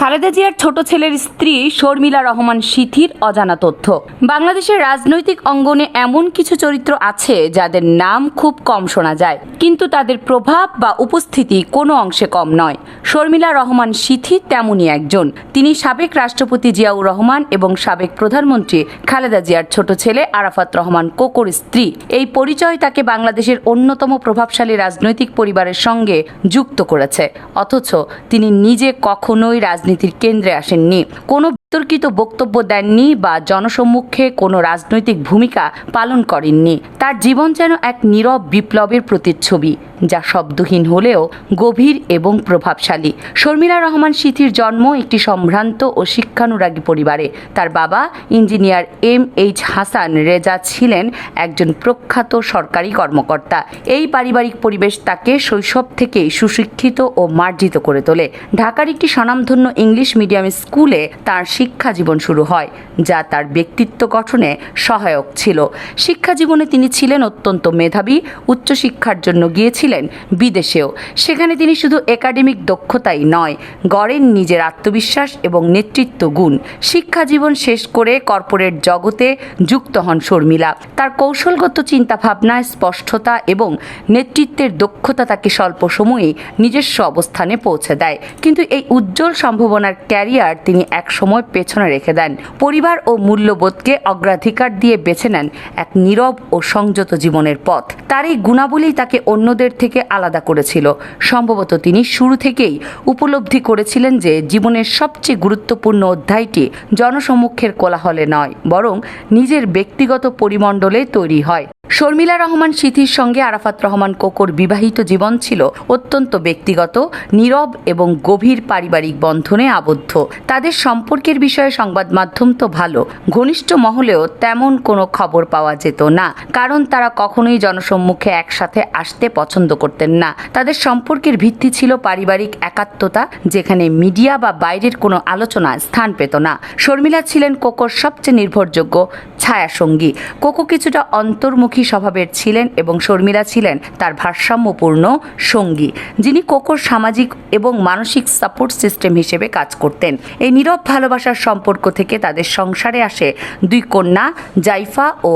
খালেদা জিয়ার ছোট ছেলের স্ত্রী শর্মিলা রহমান সিথির অজানা তথ্য। বাংলাদেশের রাজনৈতিক অঙ্গনে এমন কিছু চরিত্র আছে যাদের নাম খুব কম শোনা যায়, কিন্তু তাদের প্রভাব বা উপস্থিতি কোনো অংশে কম নয়। শর্মিলা রহমান সিথি তেমনই একজন। তিনি সাবেক রাষ্ট্রপতি জিয়াউর রহমান এবং সাবেক প্রধানমন্ত্রী খালেদা জিয়ার ছোট ছেলে আরাফাত রহমান কোকোর স্ত্রী। এই পরিচয় তাকে বাংলাদেশের অন্যতম প্রভাবশালী রাজনৈতিক পরিবারের সঙ্গে যুক্ত করেছে। অথচ তিনি নিজে কখনোই রাজনীতির কেন্দ্রে আসেননি। কোনো বিতর্কিত বক্তব্য দেননি বা জনসম্মুখে কোনো রাজনৈতিক ভূমিকা পালন করেননি। তার জীবন যেন এক নীরব বিপ্লবের প্রতিচ্ছবি। যা শব্দহীন হলেও গভীর এবং প্রভাবশালী। শর্মিলা রহমান সিথির জন্ম একটি সম্ভ্রান্ত ও শিক্ষানুরাগী পরিবারে। তার বাবা engineer M H Hasan Reza ছিলেন একজন প্রখ্যাত সরকারি কর্মকর্তা। এই পারিবারিক পরিবেশ তাকে শৈশব থেকেই সুশিক্ষিত ও মার্জিত করে তোলে। ঢাকার একটি স্বনামধন্য ইংলিশ মিডিয়াম স্কুলে তার শিক্ষা জীবন শুরু হয়, যা তার ব্যক্তিত্ব গঠনে সহায়ক ছিল। শিক্ষা জীবনে তিনি ছিলেন অত্যন্ত মেধাবী, উচ্চশিক্ষার জন্য গিয়েছিলেন বিদেশেও। সেখানে তিনি শুধু একাডেমিক দক্ষতাই নয়, গড়েন নিজের আত্মবিশ্বাস এবং নেতৃত্ব গুণ। শিক্ষা জীবন শেষ করে কর্পোরেট জগতে যুক্ত হন শর্মিলা। তার কৌশলগত চিন্তাভাবনায় স্পষ্টতা এবং নেতৃত্বের দক্ষতা তাকে স্বল্প সময়ে নিজস্ব অবস্থানে পৌঁছে দেয়। কিন্তু এই উজ্জ্বল সম্ভাবনার ক্যারিয়ার তিনি একসময় পেছনে রেখে দেন। পরিবার ও মূল্যবোধকে অগ্রাধিকার দিয়ে বেছে নেন এক নীরব ও সংযত জীবনের পথ। তার এই গুণাবলী তাকে অন্যদের থেকে আলাদা করেছিল। সম্ভবত তিনি শুরু থেকেই উপলব্ধি করেছিলেন যে জীবনের সবচেয়ে গুরুত্বপূর্ণ অধ্যায়টি জনসম্মুখের কোলাহলে নয়, বরং নিজের ব্যক্তিগত পরিমণ্ডলে তৈরি হয়। শর্মিলা রহমান সিথির সঙ্গে আরাফাত রহমান কোকর বিবাহিত জীবন ছিল অত্যন্ত ব্যক্তিগত, নীরব এবং গভীর পারিবারিক বন্ধনে আবদ্ধ। তাদের সম্পর্কের বিষয়ে সংবাদ মাধ্যম তো ভালো, ঘনিষ্ঠ মহলেও তেমন কোনো খবর পাওয়া যেত না, কারণ তারা কখনোই জনসম্মুখে একসাথে আসতে পছন্দ করতেন না। তাদের সম্পর্কের ভিত্তি ছিল পারিবারিক একাত্মতা, যেখানে মিডিয়া বা বাইরের কোনো আলোচনা স্থান পেত না। শর্মিলা ছিলেন কোকোর সবচেয়ে নির্ভরযোগ্য ছায়াসঙ্গী। কোকো কিছুটা অন্তর্মুখী স্বভাবের ছিলেন এবং শর্মিলা ছিলেন তার ভারসাম্যপূর্ণ সঙ্গী, যিনি কোকোর সামাজিক এবং মানসিক সাপোর্ট সিস্টেম হিসেবে কাজ করতেন। এই নীরব ভালোবাসার সম্পর্ক থেকে তাদের সংসারে আসে দুই কন্যা, জাইফা ও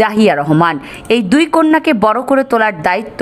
জাহিয়া রহমান। এই দুই কন্যাকে বড় করে তোলার দায়িত্ব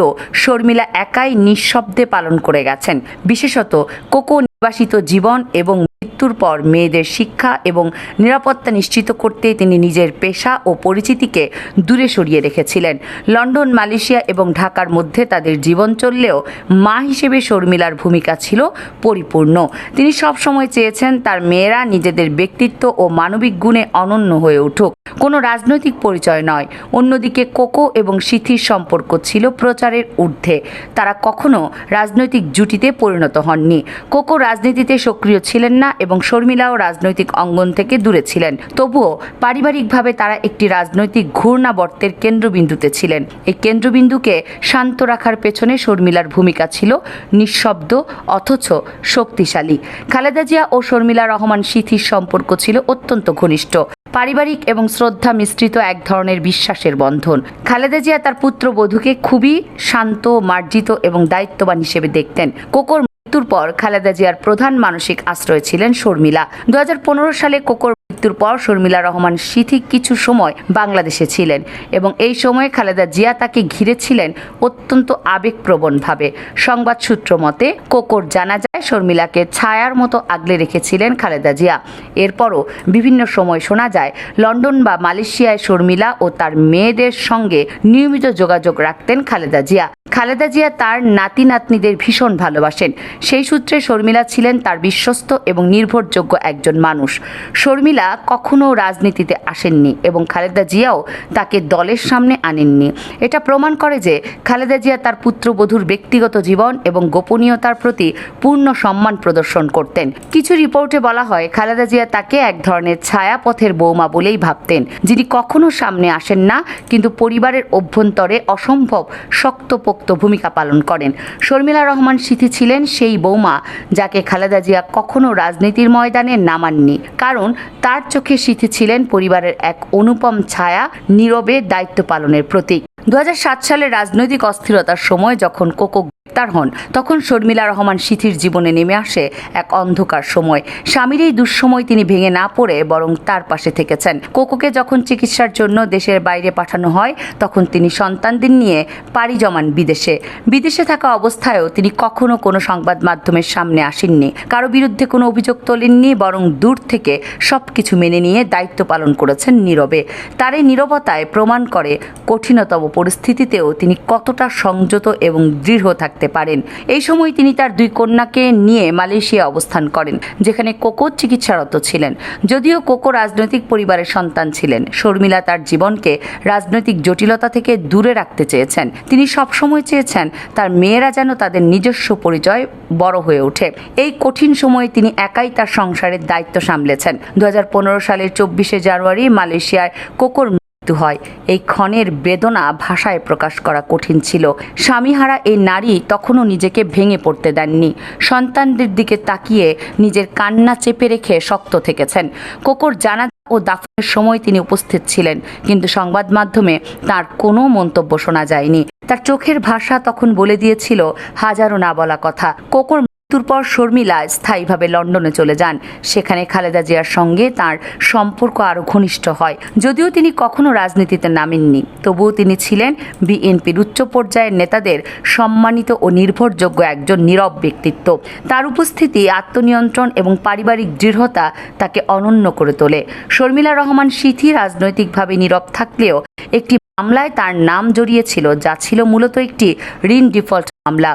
শর্মিলা একাই নিঃশব্দে পালন করে গেছেন। বিশেষত কোকো নির্বাসিত জীবন এবং মৃত্যুর পর মেয়েদের শিক্ষা এবং নিরাপত্তা নিশ্চিত করতে তিনি নিজের পেশা ও পরিচিতিকে দূরে সরিয়ে রেখেছিলেন। লন্ডন, মালয়েশিয়া এবং ঢাকার মধ্যে তাদের জীবন চললেও মা হিসেবে শর্মিলার ভূমিকা ছিল পরিপূর্ণ। তিনি সবসময় চেয়েছেন তার মেয়েরা নিজেদের ব্যক্তিত্ব ও মানবিক গুণে অনন্য হয়ে উঠুক। কোনো রাজনৈতিক পরিচয় নয়। অন্যদিকে কোকো এবং সিথির সম্পর্ক ছিল প্রচারের ঊর্ধ্বে। তারা কখনো রাজনৈতিক জুটিতে পরিণত হননি। কোকো রাজনীতিতে সক্রিয় ছিলেন না এবং শর্মিলাও রাজনৈতিক অঙ্গন থেকে দূরে ছিলেন। তবুও পারিবারিকভাবে তারা একটি রাজনৈতিক ঘূর্ণাবর্তের কেন্দ্রবিন্দুতে ছিলেন। এই কেন্দ্রবিন্দুকে শান্ত রাখার পেছনে শর্মিলার ভূমিকা ছিল নিঃশব্দ, অথচ শক্তিশালী। খালেদা জিয়া ও শর্মিলা রহমান সিথির সম্পর্ক ছিল অত্যন্ত ঘনিষ্ঠ। পারিবারিক এবং শ্রদ্ধা মিশ্রিত এক ধরনের বিশ্বাসের বন্ধন। খালেদা জিয়া তার পুত্রবধূকে খুবই শান্ত, মার্জিত এবং দায়িত্ববান হিসেবে দেখতেন। কোকর মৃত্যুর পর খালেদা জিয়ার প্রধান মানসিক আশ্রয় ছিলেন শর্মিলা। দু হাজার পনেরো সালে কোকর মৃত্যুর পর শর্মিলা রহমান সিথি কিছু সময় বাংলাদেশে ছিলেন এবং এই সময়ে খালেদা জিয়া তাকে ঘিরেছিলেন অত্যন্ত আবেগপ্রবণভাবে। সংবাদ সূত্র মতে, কোকর জানা যায় শর্মিলাকে ছায়ার মতো আগলে রেখেছিলেন খালেদা জিয়া। এরপরও বিভিন্ন সময় শোনা যায়, লন্ডন বা মালয়েশিয়ায় শর্মিলা ও তার মেয়েদের সঙ্গে নিয়মিত যোগাযোগ রাখতেন খালেদা জিয়া। খালেদা জিয়া তার নাতি নাতনিদের ভীষণ ভালোবাসেন। সেই সূত্রে শর্মিলা ছিলেন তার বিশ্বস্ত এবং নির্ভরযোগ্য একজন মানুষ। শর্মিলা কখনো রাজনীতিতে আসেননি এবং খালেদা জিয়াও তাকে দলের সামনে আনেননি। এটা প্রমাণ করে যে খালেদা জিয়া তার পুত্রবধূর ব্যক্তিগত জীবন এবং গোপনীয়তার প্রতি পূর্ণ সম্মান প্রদর্শন করতেন। কিছু রিপোর্টে বলা হয়, খালেদা জিয়া তাকে এক ধরনের ছায়াপথের বৌমা বলেই ভাবতেন। যিনি কখনো সামনে আসেন না, কিন্তু পরিবারের অভ্যন্তরে অসম্ভব শক্তপোক্ত ভূমিকা পালন করেন। শর্মিলা রহমান সিথি ছিলেন সেই বৌমা যাকে খালেদা জিয়া কখনো রাজনীতির ময়দানে নামাননি কারণ তার চোখে সিথি ছিলেন পরিবারের এক অনুপম ছায়া নীরবে দায়িত্ব পালনের প্রতীক। দুই হাজার সাত সালে রাজনৈতিক অস্থিরতার সময় যখন কোকো গ্রেপ্তার হন। তখন শর্মিলা রহমান সিথির জীবনে নেমে আসে এক অন্ধকার সময়। স্বামীর এই দুঃসময় তিনি ভেঙে না পড়ে বরং তার পাশে থেকেছেন। কোকোকে যখন চিকিৎসার জন্য দেশের বাইরে পাঠানো হয়, তখন তিনি সন্তানদের নিয়ে পাড়ি জমান বিদেশে। বিদেশে থাকা অবস্থায়ও তিনি কখনো কোনো সংবাদ মাধ্যমের সামনে আসেননি। কারও বিরুদ্ধে কোনো অভিযোগ তোলেননি, বরং দূর থেকে সবকিছু মেনে নিয়ে দায়িত্ব পালন করেছেন নীরবে। তার এই নীরবতায় প্রমাণ করে কঠিনতম পরিস্থিতিতেও তিনি কতটা সংযত এবং দৃঢ় থাকতে পারেন। এই সময় তিনি তার দুই কন্যাকে নিয়ে মালয়েশিয়া অবস্থান করেন, যেখানে কোকো চিকিৎসারত ছিলেন। যদিও কোকো রাজনৈতিক পরিবারের সন্তান ছিলেন, শর্মিলা তার জীবনকে রাজনৈতিক জটিলতা থেকে দূরে রাখতে চেয়েছেন। তিনি সবসময় চেয়েছেন তার মেয়েরা যেন তাদের নিজস্ব পরিচয় বড় হয়ে ওঠে। এই কঠিন সময়ে তিনি একাই তার সংসারের দায়িত্ব সামলেছেন। দুহাজার পনেরো সালের চব্বিশে জানুয়ারি মালয়েশিয়ায় কোকোর মৃত্যু হয়। এই ক্ষণের বেদনা ভাষায় প্রকাশ করা কঠিন ছিল। স্বামীহারা এই নারী তখনও নিজেকে ভেঙে পড়তে দেননি। সন্তানদের দিকে তাকিয়ে নিজের কান্না চেপে রেখে শক্ত থেকেছেন। কোকর জানা ও দাফনের সময় তিনি উপস্থিত ছিলেন, কিন্তু সংবাদ মাধ্যমে তার কোনো মন্তব্য শোনা যায়নি। তার চোখের ভাষা তখন বলে দিয়েছিল, হাজারো না বলা কথা। কোকোর মৃত্যুর পর শর্মিলা স্থায়ীভাবে লন্ডনে চলে যান। সেখানে খালেদা জিয়ার সঙ্গে তার সম্পর্ক আরও ঘনিষ্ঠ হয়। যদিও তিনি কখনো রাজনীতিতে নামেননি, তবুও তিনি ছিলেন বিএনপির উচ্চ পর্যায়ের নেতাদের সম্মানিত ও নির্ভরযোগ্য একজন নীরব ব্যক্তিত্ব। তার উপস্থিতি, আত্মনিয়ন্ত্রণ এবং পারিবারিক দৃঢ়তা তাকে অনন্য করে তোলে। শর্মিলা রহমান সিথি রাজনৈতিকভাবে নীরব থাকলেও একটি মামলায় তার নাম জড়িয়েছিল, যা ছিল মূলত একটি ঋণ ডিফল্ট মামলা।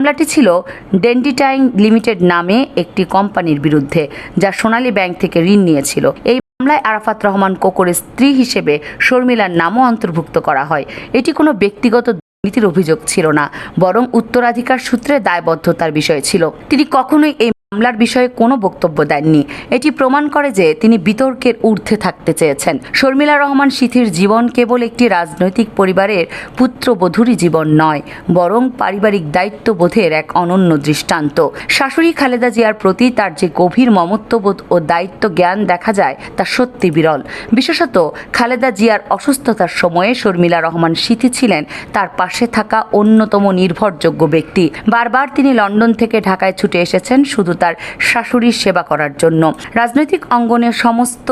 মামলাটি ছিল ডেন্ডিটাইং লিমিটেড নামে একটি কোম্পানির বিরুদ্ধে, যা সোনালী ব্যাংক থেকে ঋণ নিয়েছিল। এই মামলায় আরাফাত রহমান কোকরের স্ত্রী হিসেবে শর্মিলার নামও অন্তর্ভুক্ত করা হয়। এটি কোনো ব্যক্তিগত দুর্নীতির অভিযোগ ছিল না, বরং উত্তরাধিকার সূত্রে দায়বদ্ধতার বিষয় ছিল। তিনি কখনোই এই মামলার বিষয়ে কোনো বক্তব্য দেননি। এটি প্রমাণ করে যে তিনি বিতর্কের ঊর্ধ্বে থাকতে চেয়েছেন। শর্মিলা রহমান সিথির জীবন কেবল একটি রাজনৈতিক পরিবারের পুত্রবধূরই জীবন নয়, বরং পারিবারিক দায়িত্ববোধের এক অনন্য দৃষ্টান্ত। শাশুড়ি খালেদা জিয়ার প্রতি তার যে গভীর মমত্ববোধ ও দায়িত্ব জ্ঞান দেখা যায়, তা সত্যি বিরল। বিশেষত খালেদা জিয়ার অসুস্থতার সময়ে শর্মিলা রহমান সিথি ছিলেন তার পাশে থাকা অন্যতম নির্ভরযোগ্য ব্যক্তি। বারবার তিনি লন্ডন থেকে ঢাকায় ছুটে এসেছেন, শুধু তার শাশুড়ির সেবা করার জন্য। রাজনৈতিক অঙ্গনের সমস্ত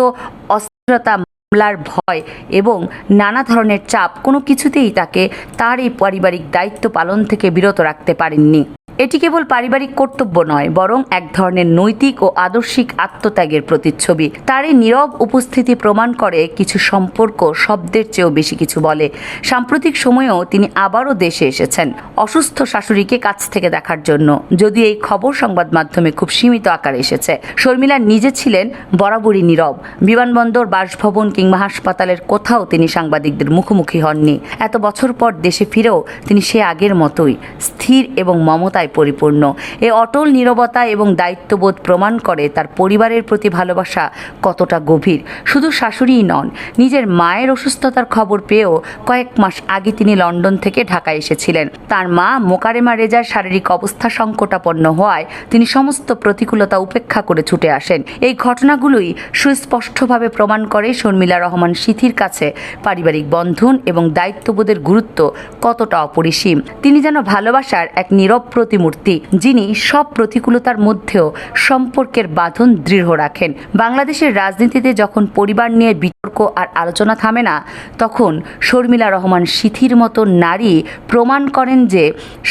অস্থিরতা, মামলার ভয় এবং নানা ধরনের চাপ কোনো কিছুতেই তাকে তার এই পারিবারিক দায়িত্ব পালন থেকে বিরত রাখতে পারেননি। এটি কেবল পারিবারিক কর্তব্য নয়, বরং এক ধরনের নৈতিক ও আদর্শিক আত্মত্যাগের প্রতিচ্ছবি। তার এই নীরব উপস্থিতি প্রমাণ করে কিছু সম্পর্ক শব্দের চেয়েও বেশি কিছু বলে। সাম্প্রতিক সময়েও তিনি আবারও দেশে এসেছেন, অসুস্থ শাশুড়িকে কাছ থেকে দেখার জন্য। যদিও এই খবর সংবাদ মাধ্যমে খুব সীমিত আকারে এসেছে। শর্মিলা নিজে ছিলেন বরাবরই নীরব। বিমানবন্দর, বাসভবন কিংবা হাসপাতালের কোথাও তিনি সাংবাদিকদের মুখোমুখি হননি। এত বছর পর দেশে ফিরেও তিনি সে আগের মতোই স্থির এবং মমতায় পরিপূর্ণ। এ অটল নীরবতা এবং দায়িত্ববোধ প্রমাণ করে তার পরিবারের প্রতি ভালোবাসা কতটা গভীর। শুধু শাশুড়িই নন, নিজের মায়ের অসুস্থতার খবর পেয়েও কয়েক মাস আগে তিনি লন্ডন থেকে ঢাকায় এসেছিলেন। তার মা মোকারেমা রেজার শারীরিক অবস্থা সংকটাপন্ন হওয়ায় তিনি সমস্ত প্রতিকূলতা উপেক্ষা করে ছুটে আসেন। এই ঘটনাগুলোই সুস্পষ্টভাবে প্রমাণ করে শর্মিলা রহমান সিথির কাছে পারিবারিক বন্ধন এবং দায়িত্ববোধের গুরুত্ব কতটা অপরিসীম। তিনি যেন ভালোবাসার এক নীরব প্রতিমূর্তি যিনি সব প্রতিকূলতার মধ্যেও সম্পর্কের বাঁধন দৃঢ় রাখেন। বাংলাদেশের রাজনীতিতে যখন পরিবার নিয়ে বিতর্ক আর আলোচনা থামে না, তখন শর্মিলা রহমান সিথির মতো নারী প্রমাণ করেন যে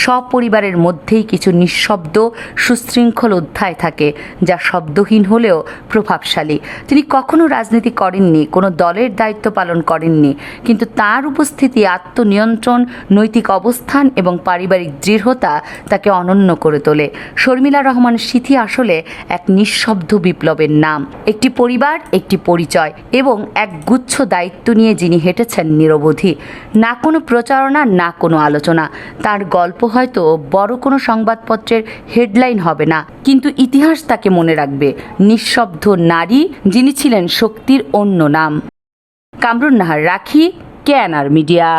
সপরিবারের মধ্যেই কিছু নিঃশব্দ, সুশৃঙ্খল অধ্যায় থাকে, যা শব্দহীন হলেও প্রভাবশালী। তিনি কখনো রাজনীতি করেননি, কোনো দলের দায়িত্ব পালন করেননি, কিন্তু তার উপস্থিতি, আত্মনিয়ন্ত্রণ, নৈতিক অবস্থান এবং পারিবারিক দৃঢ়তা তাকে অনন্য করে তোলে। শর্মিলা রহমান সিথি আসলে এক নিঃশব্দ বিপ্লবের নাম। একটি পরিবার, একটি পরিচয় এবং এক গুচ্ছ দায়িত্ব নিয়ে যিনি হেঁটেছেন নিরবধি। না কোনো প্রচারণা, না কোনো আলোচনা। তার গল্প হয়তো বড় কোনো সংবাদপত্রের হেডলাইন হবে না। কিন্তু ইতিহাস তাকে মনে রাখবে। নিঃশব্দ নারী যিনি ছিলেন শক্তির অন্য নাম। কামরুন নাহার, রাখি কেয়ানার মিডিয়া।